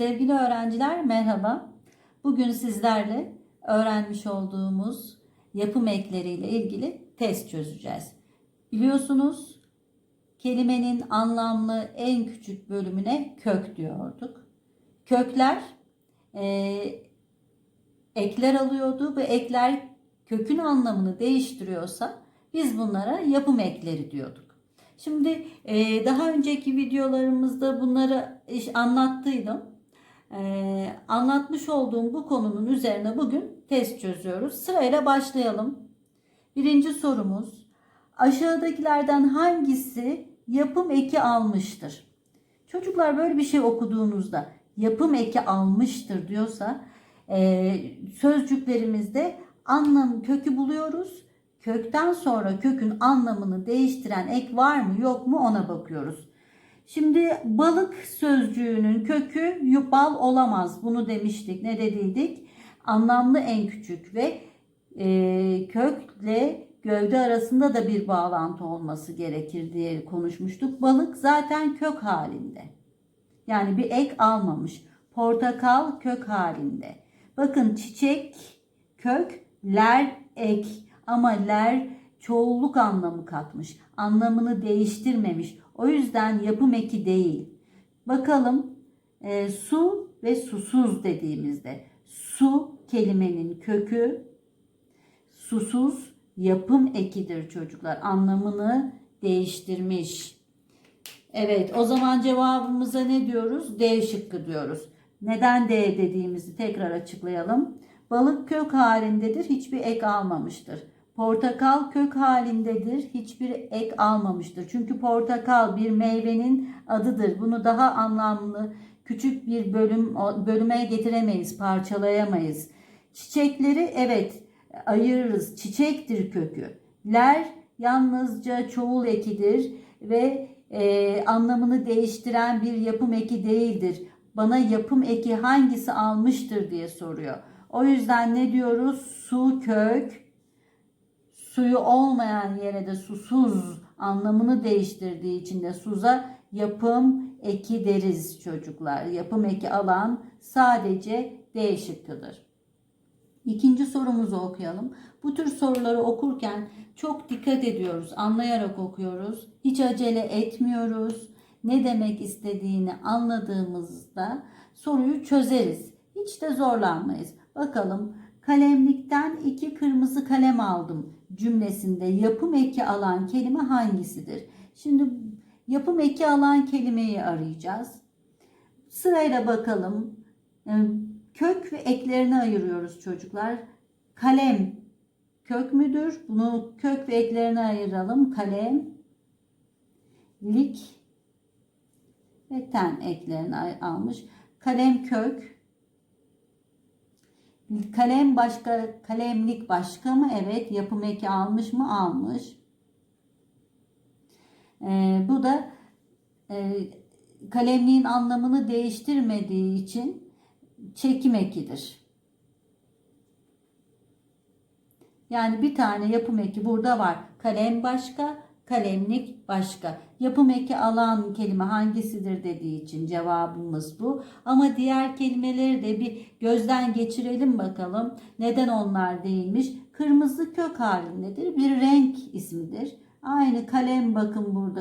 Sevgili öğrenciler merhaba. Bugün sizlerle öğrenmiş olduğumuz yapım ekleriyle ilgili test çözeceğiz. Biliyorsunuz kelimenin anlamlı en küçük bölümüne kök diyorduk. Kökler e, ekler alıyordu ve ekler kökün anlamını değiştiriyorsa biz bunlara yapım ekleri diyorduk. Şimdi e, daha önceki videolarımızda bunları anlattıydım. E, anlatmış olduğum bu konunun üzerine bugün test çözüyoruz. Sırayla başlayalım. Birinci sorumuz. Aşağıdakilerden hangisi yapım eki almıştır? Çocuklar böyle bir şey okuduğunuzda yapım eki almıştır diyorsa e, sözcüklerimizde anlam kökü buluyoruz. Kökten sonra kökün anlamını değiştiren ek var mı yok mu ona bakıyoruz. Şimdi balık sözcüğünün kökü yu- bal olamaz. Bunu demiştik. Ne dediydik? Anlamlı en küçük ve e, kökle gövde arasında da bir bağlantı olması gerekir diye konuşmuştuk. Balık zaten kök halinde. Yani bir ek almamış. Portakal kök halinde. Bakın çiçek kök, ler ek ama ler çoğulluk anlamı katmış. Anlamını değiştirmemiş. O yüzden yapım eki değil. Bakalım e, su ve susuz dediğimizde su kelimenin kökü susuz yapım ekidir çocuklar. Anlamını değiştirmiş. Evet o zaman cevabımıza ne diyoruz? D şıkkı diyoruz. Neden D dediğimizi tekrar açıklayalım. Balık kök halindedir, hiçbir ek almamıştır. Portakal kök halindedir, hiçbir ek almamıştır. Çünkü portakal bir meyvenin adıdır. Bunu daha anlamlı küçük bir bölüm bölüme getiremeyiz, parçalayamayız. Çiçekleri evet ayırırız. Çiçektir kökü. Ler yalnızca çoğul ekidir ve e, anlamını değiştiren bir yapım eki değildir. Bana yapım eki hangisi almıştır diye soruyor. O yüzden ne diyoruz? Su kök, suyu olmayan yere de susuz anlamını değiştirdiği için de suza yapım eki deriz çocuklar. Yapım eki alan sadece D şıkkıdır. İkinci sorumuzu okuyalım. Bu tür soruları okurken çok dikkat ediyoruz, anlayarak okuyoruz. Hiç acele etmiyoruz. Ne demek istediğini anladığımızda soruyu çözeriz. Hiç de zorlanmayız. Bakalım kalemlikten iki kırmızı kalem aldım cümlesinde yapım eki alan kelime hangisidir? Şimdi yapım eki alan kelimeyi arayacağız. Sırayla bakalım. Ee, Kök ve eklerini ayırıyoruz çocuklar. Kalem kök müdür? Bunu kök ve eklerini ayıralım. Kalem, lik ve ten eklerini almış. Kalem kök. Kalem başka, kalemlik başka mı? Evet. Yapım eki almış mı? Almış. Ee, bu da e, kalemliğin anlamını değiştirmediği için çekim ekidir. Yani bir tane yapım eki burada var. Kalem başka, kalemlik başka. Yapım eki alan kelime hangisidir dediği için cevabımız bu. Ama diğer kelimeleri de bir gözden geçirelim bakalım. Neden onlar değilmiş? Kırmızı kök halindedir. Bir renk ismidir. Aynı kalem bakın burada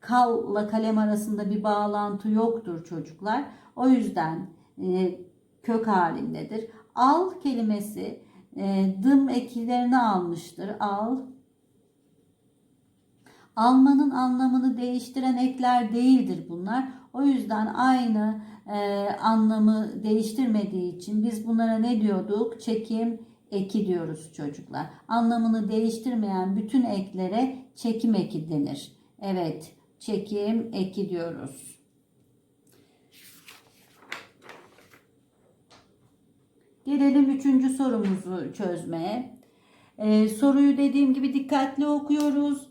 kalla kalem arasında bir bağlantı yoktur çocuklar. O yüzden e, kök halindedir. Al kelimesi e, dım eklerini almıştır. Al. Almanın anlamını değiştiren ekler değildir bunlar. O yüzden aynı e, anlamı değiştirmediği için biz bunlara ne diyorduk? Çekim eki diyoruz çocuklar. Anlamını değiştirmeyen bütün eklere çekim eki denir. Evet, çekim eki diyoruz. Gelelim üçüncü sorumuzu çözmeye. Ee, soruyu dediğim gibi dikkatli okuyoruz.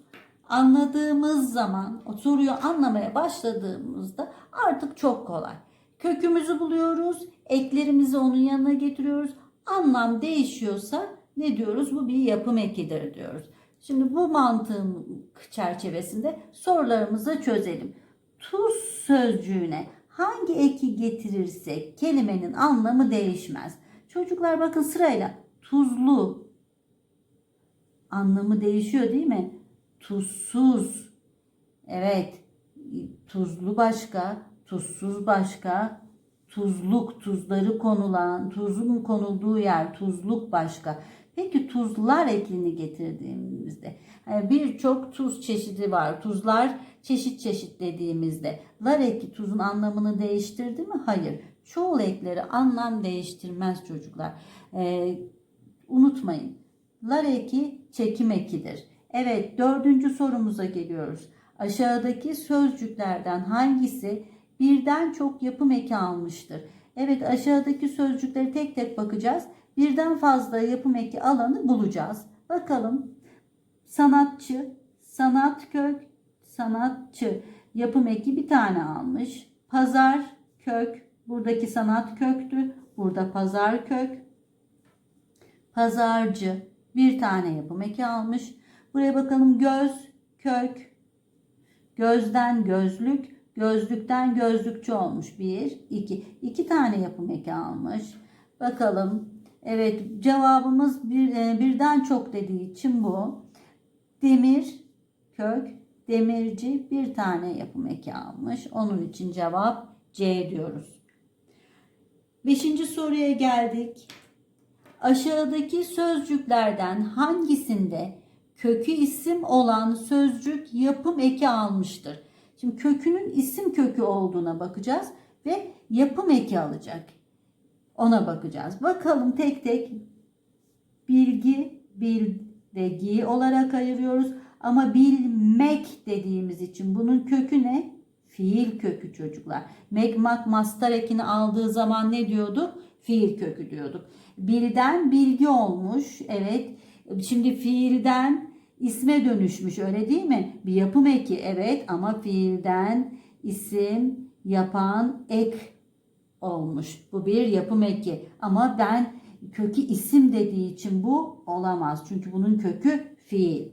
Anladığımız zaman, o soruyu anlamaya başladığımızda artık çok kolay. Kökümüzü buluyoruz, eklerimizi onun yanına getiriyoruz. Anlam değişiyorsa ne diyoruz? Bu bir yapım ekidir diyoruz. Şimdi bu mantığın çerçevesinde sorularımızı çözelim. Tuz sözcüğüne hangi eki getirirsek kelimenin anlamı değişmez. Çocuklar bakın sırayla tuzlu anlamı değişiyor değil mi? Tuzsuz. Evet. Tuzlu başka, tuzsuz başka, tuzluk, tuzları konulan, tuzun konulduğu yer, tuzluk başka. Peki tuzlar ekini getirdiğimizde yani birçok tuz çeşidi var. Tuzlar çeşit çeşit dediğimizde lar eki tuzun anlamını değiştirdi mi? Hayır. Çoğul ekleri anlam değiştirmez çocuklar. Ee, unutmayın. Lar eki çekim ekidir. Evet dördüncü sorumuza geliyoruz. Aşağıdaki sözcüklerden hangisi birden çok yapım eki almıştır? Evet aşağıdaki sözcükleri tek tek bakacağız. Birden fazla yapım eki alanı bulacağız. Bakalım sanatçı, sanat kök, sanatçı yapım eki bir tane almış. Pazar kök, buradaki sanat köktü. Burada pazar kök. Pazarcı bir tane yapım eki almış. Buraya bakalım göz, kök, gözden gözlük, gözlükten gözlükçü olmuş. Bir, iki. iki tane yapım eki almış. Bakalım. Evet cevabımız bir, e, birden çok dediği için bu. Demir, kök, demirci bir tane yapım eki almış. Onun için cevap C diyoruz. Beşinci soruya geldik. Aşağıdaki sözcüklerden hangisinde kökü isim olan sözcük yapım eki almıştır? Şimdi kökünün isim kökü olduğuna bakacağız ve yapım eki alacak. Ona bakacağız. Bakalım tek tek bilgi, bilgi olarak ayırıyoruz. Ama bilmek dediğimiz için bunun kökü ne? Fiil kökü çocuklar. Mekmak mastar ekini aldığı zaman ne diyorduk? Fiil kökü diyorduk. Bilden bilgi olmuş. Evet. Şimdi fiilden isme dönüşmüş öyle değil mi? Bir yapım eki evet ama fiilden isim yapan ek olmuş. Bu bir yapım eki ama ben kökü isim dediği için bu olamaz. Çünkü bunun kökü fiil.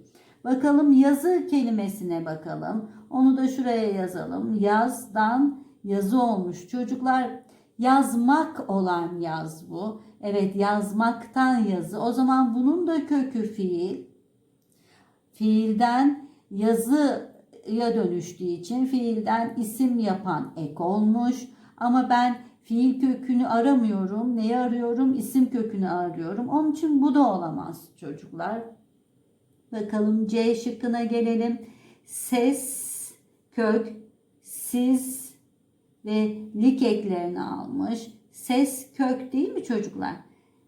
Bakalım yazı kelimesine bakalım. Onu da şuraya yazalım. Yazdan yazı olmuş. Çocuklar yazmak olan yaz bu. Evet yazmaktan yazı. O zaman bunun da kökü fiil. Fiilden yazıya dönüştüğü için fiilden isim yapan ek olmuş. Ama ben fiil kökünü aramıyorum. Neyi arıyorum? İsim kökünü arıyorum. Onun için bu da olamaz çocuklar. Bakalım C şıkkına gelelim. Ses, kök, siz ve lik eklerini almış. Ses kök değil mi çocuklar?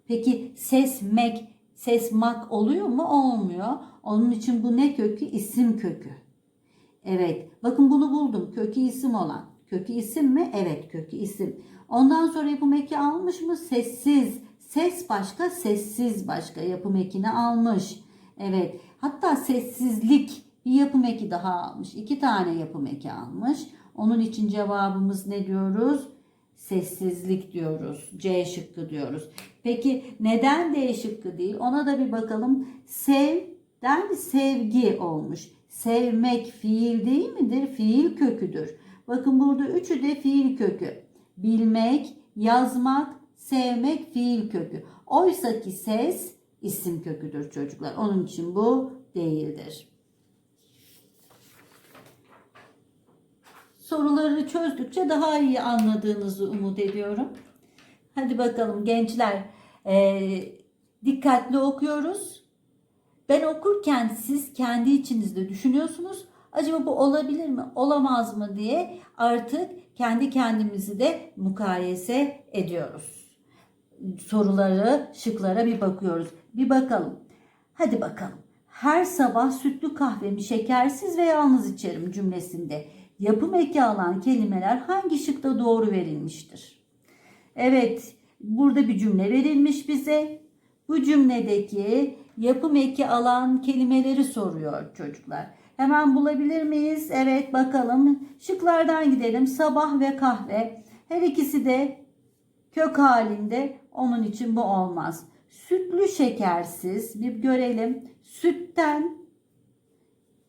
Peki sesmek, sesmak oluyor mu? Olmuyor. Onun için bu ne kökü? İsim kökü. Evet. Bakın bunu buldum. Kökü isim olan. Kökü isim mi? Evet kökü isim. Ondan sonra yapım eki almış mı? Sessiz. Ses başka, sessiz başka. Yapım ekini almış. Evet. Hatta sessizlik bir yapım eki daha almış. İki tane yapım eki almış. Onun için cevabımız ne diyoruz? Sessizlik diyoruz. C şıkkı diyoruz. Peki neden D şıkkı değil? Ona da bir bakalım. Sevden sevgi olmuş. Sevmek fiil değil midir? Fiil köküdür. Bakın burada üçü de fiil kökü. Bilmek, yazmak, sevmek fiil kökü. Oysa ki ses isim köküdür çocuklar. Onun için bu değildir. Soruları çözdükçe daha iyi anladığınızı umut ediyorum. Hadi bakalım gençler. Ee, dikkatli okuyoruz. Ben okurken siz kendi içinizde düşünüyorsunuz. Acaba bu olabilir mi, olamaz mı diye artık kendi kendimizi de mukayese ediyoruz. Soruları, şıklara bir bakıyoruz. Bir bakalım. Hadi bakalım. Her sabah sütlü kahvemi şekersiz ve yalnız içerim cümlesinde yapım eki alan kelimeler hangi şıkta doğru verilmiştir? Evet, burada bir cümle verilmiş bize. Bu cümledeki yapım eki alan kelimeleri soruyor çocuklar. Hemen bulabilir miyiz? Evet bakalım. Şıklardan gidelim. Sabah ve kahve. Her ikisi de kök halinde. Onun için bu olmaz. Sütlü şekersiz. Bir görelim. Sütten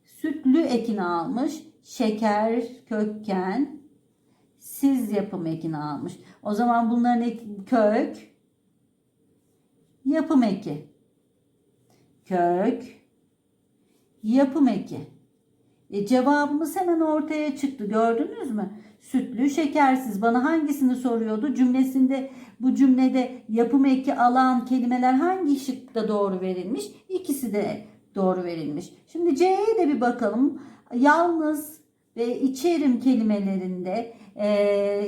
sütlü ekini almış. Şeker kökken siz yapım ekini almış. O zaman bunların ek- kök yapım eki. Kök yapım eki. E cevabımız hemen ortaya çıktı. Gördünüz mü? Sütlü, şekersiz. Bana hangisini soruyordu? Cümlesinde bu cümlede yapım eki alan kelimeler hangi şıkta doğru verilmiş? İkisi de doğru verilmiş. Şimdi C'ye de bir bakalım. Yalnız ve içerim kelimelerinde e,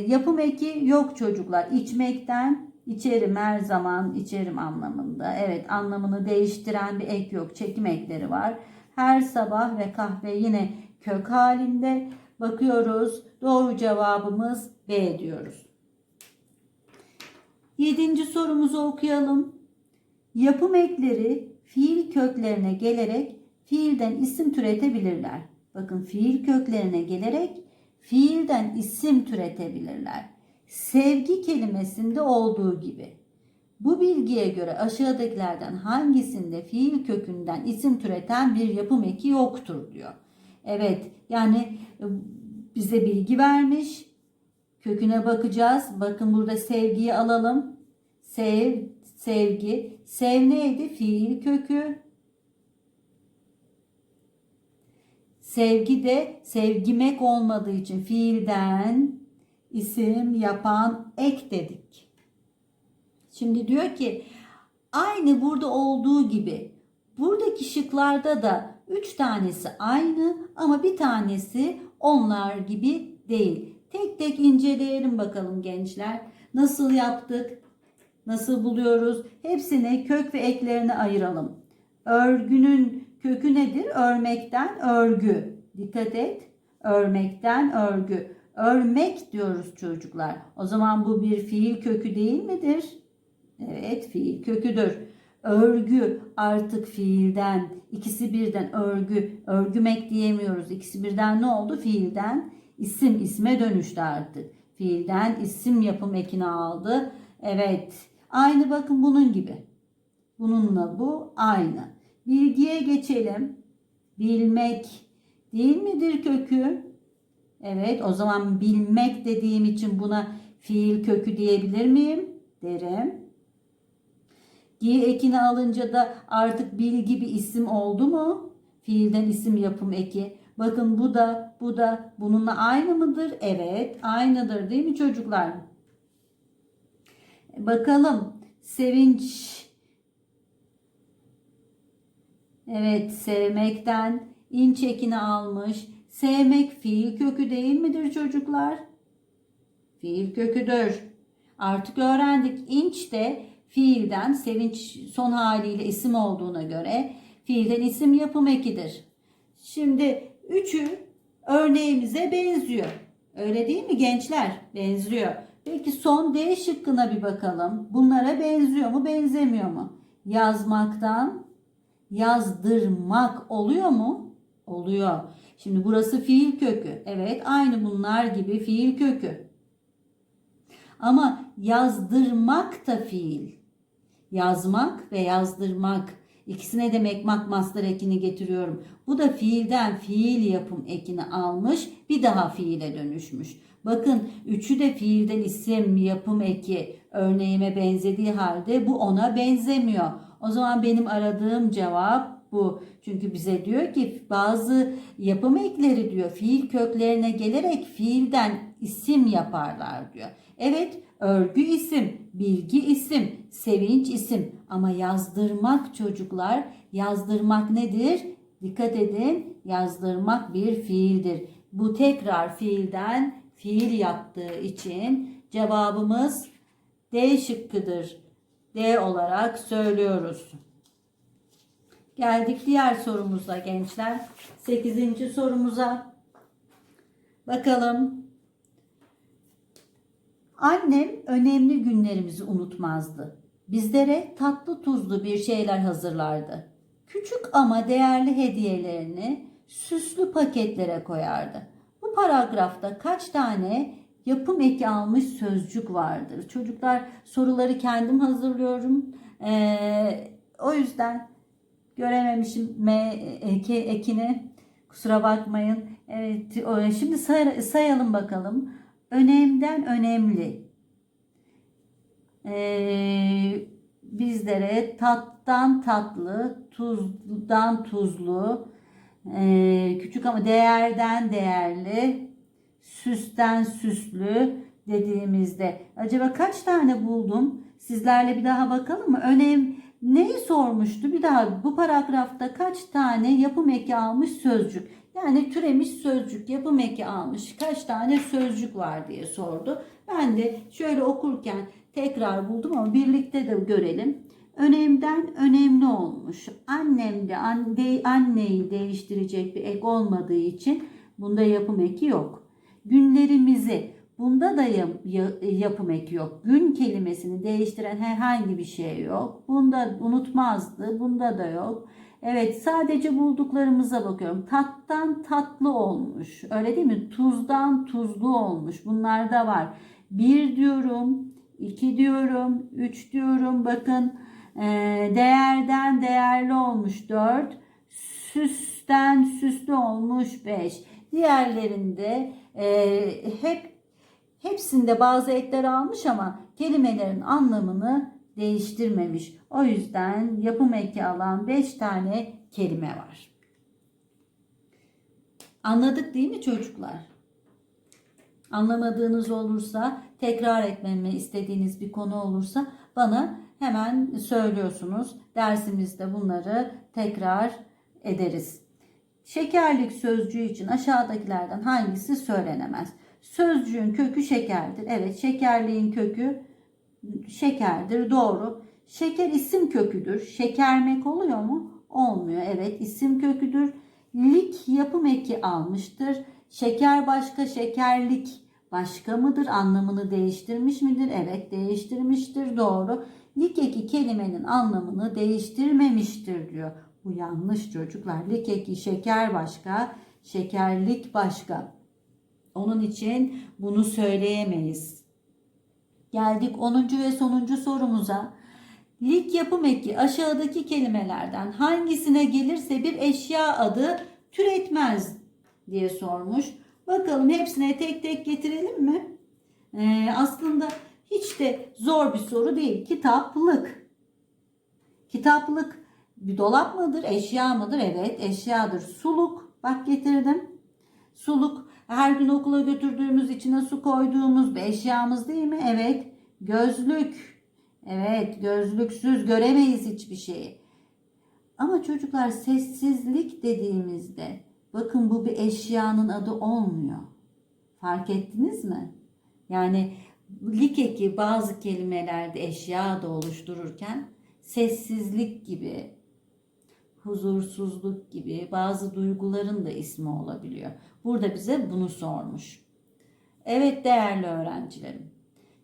yapım eki yok çocuklar. İçmekten içerim her zaman içerim anlamında. Evet anlamını değiştiren bir ek yok. Çekim ekleri var. Her sabah ve kahve yine kök halinde. Bakıyoruz. Doğru cevabımız B diyoruz. Yedinci sorumuzu okuyalım. Yapım ekleri fiil köklerine gelerek fiilden isim türetebilirler. Bakın fiil köklerine gelerek fiilden isim türetebilirler. Sevgi kelimesinde olduğu gibi. Bu bilgiye göre aşağıdakilerden hangisinde fiil kökünden isim türeten bir yapım eki yoktur diyor. Evet yani e, bize bilgi vermiş. Köküne bakacağız. Bakın burada sevgiyi alalım. Sev, sevgi. Sev neydi? Fiil kökü. Sevgi de sevgimek olmadığı için fiilden isim yapan ek dedik. Şimdi diyor ki aynı burada olduğu gibi buradaki şıklarda da üç tanesi aynı ama bir tanesi onlar gibi değil. Tek tek inceleyelim bakalım gençler. Nasıl yaptık? Nasıl buluyoruz? Hepsini kök ve eklerini ayıralım. Örgünün kökü nedir? Örmekten örgü. Dikkat et. Örmekten örgü. Örmek diyoruz çocuklar. O zaman bu bir fiil kökü değil midir? Evet fiil köküdür. Örgü artık fiilden ikisi birden örgü örgümek diyemiyoruz. İkisi birden ne oldu? Fiilden isim isme dönüştü artık. Fiilden isim yapım ekini aldı. Evet aynı bakın bunun gibi. Bununla bu aynı. Bilgiye geçelim. Bilmek değil midir kökü? Evet o zaman bilmek dediğim için buna fiil kökü diyebilir miyim? Derim. Gi ekini alınca da artık bilgi bir isim oldu mu? Fiilden isim yapım eki. Bakın bu da bu da bununla aynı mıdır? Evet aynıdır değil mi çocuklar? Bakalım sevinç Evet sevmekten inç ekini almış. Sevmek fiil kökü değil midir çocuklar? Fiil köküdür. Artık öğrendik. İnç de fiilden sevinç son haliyle isim olduğuna göre fiilden isim yapım ekidir. Şimdi üçü örneğimize benziyor. Öyle değil mi gençler? Benziyor. Peki son D şıkkına bir bakalım. Bunlara benziyor mu, benzemiyor mu? Yazmaktan yazdırmak oluyor mu? Oluyor. Şimdi burası fiil kökü. Evet, aynı bunlar gibi fiil kökü. Ama yazdırmak da fiil. Yazmak ve yazdırmak. İkisine de mekmak master ekini getiriyorum. Bu da fiilden fiil yapım ekini almış. Bir daha fiile dönüşmüş. Bakın üçü de fiilden isim yapım eki örneğime benzediği halde bu ona benzemiyor. O zaman benim aradığım cevap bu. Çünkü bize diyor ki bazı yapım ekleri diyor fiil köklerine gelerek fiilden isim yaparlar diyor. Evet örgü isim, bilgi isim, sevinç isim ama yazdırmak çocuklar yazdırmak nedir? Dikkat edin yazdırmak bir fiildir. Bu tekrar fiilden fiil yaptığı için cevabımız D şıkkıdır. D olarak söylüyoruz. Geldik diğer sorumuza gençler. 8. sorumuza. Bakalım. Annem önemli günlerimizi unutmazdı. Bizlere tatlı tuzlu bir şeyler hazırlardı. Küçük ama değerli hediyelerini süslü paketlere koyardı. Bu paragrafta kaç tane yapım eki almış sözcük vardır? Çocuklar soruları kendim hazırlıyorum. Ee, o yüzden görememişim M eki, ekini. Kusura bakmayın. Evet, şimdi say- sayalım bakalım. önemden önemli. Ee, bizlere tattan tatlı, tuzdan tuzlu, ee, küçük ama değerden değerli, süsten süslü dediğimizde acaba kaç tane buldum? Sizlerle bir daha bakalım mı? Önem neyi sormuştu? Bir daha bu paragrafta kaç tane yapım eki almış sözcük? Yani türemiş sözcük, yapım eki almış kaç tane sözcük var diye sordu. Ben de şöyle okurken tekrar buldum ama birlikte de görelim. Önemden önemli olmuş. Annem de anne, anneyi değiştirecek bir ek olmadığı için bunda yapım eki yok. Günlerimizi bunda da yap, ya- yapım eki yok. Gün kelimesini değiştiren herhangi bir şey yok. Bunda unutmazdı. Bunda da yok. Evet sadece bulduklarımıza bakıyorum. Tattan tatlı olmuş. Öyle değil mi? Tuzdan tuzlu olmuş. Bunlar da var. Bir diyorum, iki diyorum, üç diyorum. Bakın değerden değerli olmuş 4. Süsten süslü olmuş 5. Diğerlerinde e, hep hepsinde bazı ekler almış ama kelimelerin anlamını değiştirmemiş. O yüzden yapım eki alan 5 tane kelime var. Anladık değil mi çocuklar? Anlamadığınız olursa, tekrar etmemi istediğiniz bir konu olursa bana hemen söylüyorsunuz. Dersimizde bunları tekrar ederiz. Şekerlik sözcüğü için aşağıdakilerden hangisi söylenemez? Sözcüğün kökü şekerdir. Evet, şekerliğin kökü şekerdir. Doğru. Şeker isim köküdür. Şekermek oluyor mu? Olmuyor. Evet, isim köküdür. Lik yapım eki almıştır. Şeker başka, şekerlik başka mıdır? Anlamını değiştirmiş midir? Evet, değiştirmiştir. Doğru. Lik eki kelimenin anlamını değiştirmemiştir diyor. Bu yanlış çocuklar. Lik eki şeker başka, şekerlik başka. Onun için bunu söyleyemeyiz. Geldik 10. ve sonuncu sorumuza. Lik yapım eki aşağıdaki kelimelerden hangisine gelirse bir eşya adı türetmez diye sormuş. Bakalım hepsine tek tek getirelim mi? Ee, aslında hiç de zor bir soru değil. Kitaplık. Kitaplık bir dolap mıdır? Eşya mıdır? Evet eşyadır. Suluk. Bak getirdim. Suluk her gün okula götürdüğümüz içine su koyduğumuz bir eşyamız değil mi? Evet. Gözlük. Evet gözlüksüz göremeyiz hiçbir şeyi. Ama çocuklar sessizlik dediğimizde bakın bu bir eşyanın adı olmuyor. Fark ettiniz mi? Yani lik eki bazı kelimelerde eşya da oluştururken sessizlik gibi, huzursuzluk gibi bazı duyguların da ismi olabiliyor. Burada bize bunu sormuş. Evet değerli öğrencilerim.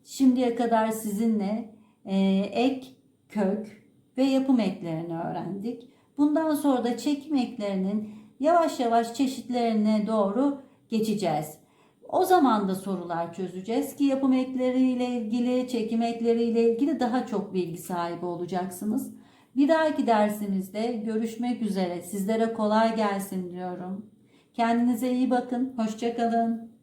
Şimdiye kadar sizinle e, ek, kök ve yapım eklerini öğrendik. Bundan sonra da çekim eklerinin yavaş yavaş çeşitlerine doğru geçeceğiz. O zaman da sorular çözeceğiz ki yapım ekleriyle ilgili, çekim ekleriyle ilgili daha çok bilgi sahibi olacaksınız. Bir dahaki dersimizde görüşmek üzere. Sizlere kolay gelsin diyorum. Kendinize iyi bakın. Hoşçakalın.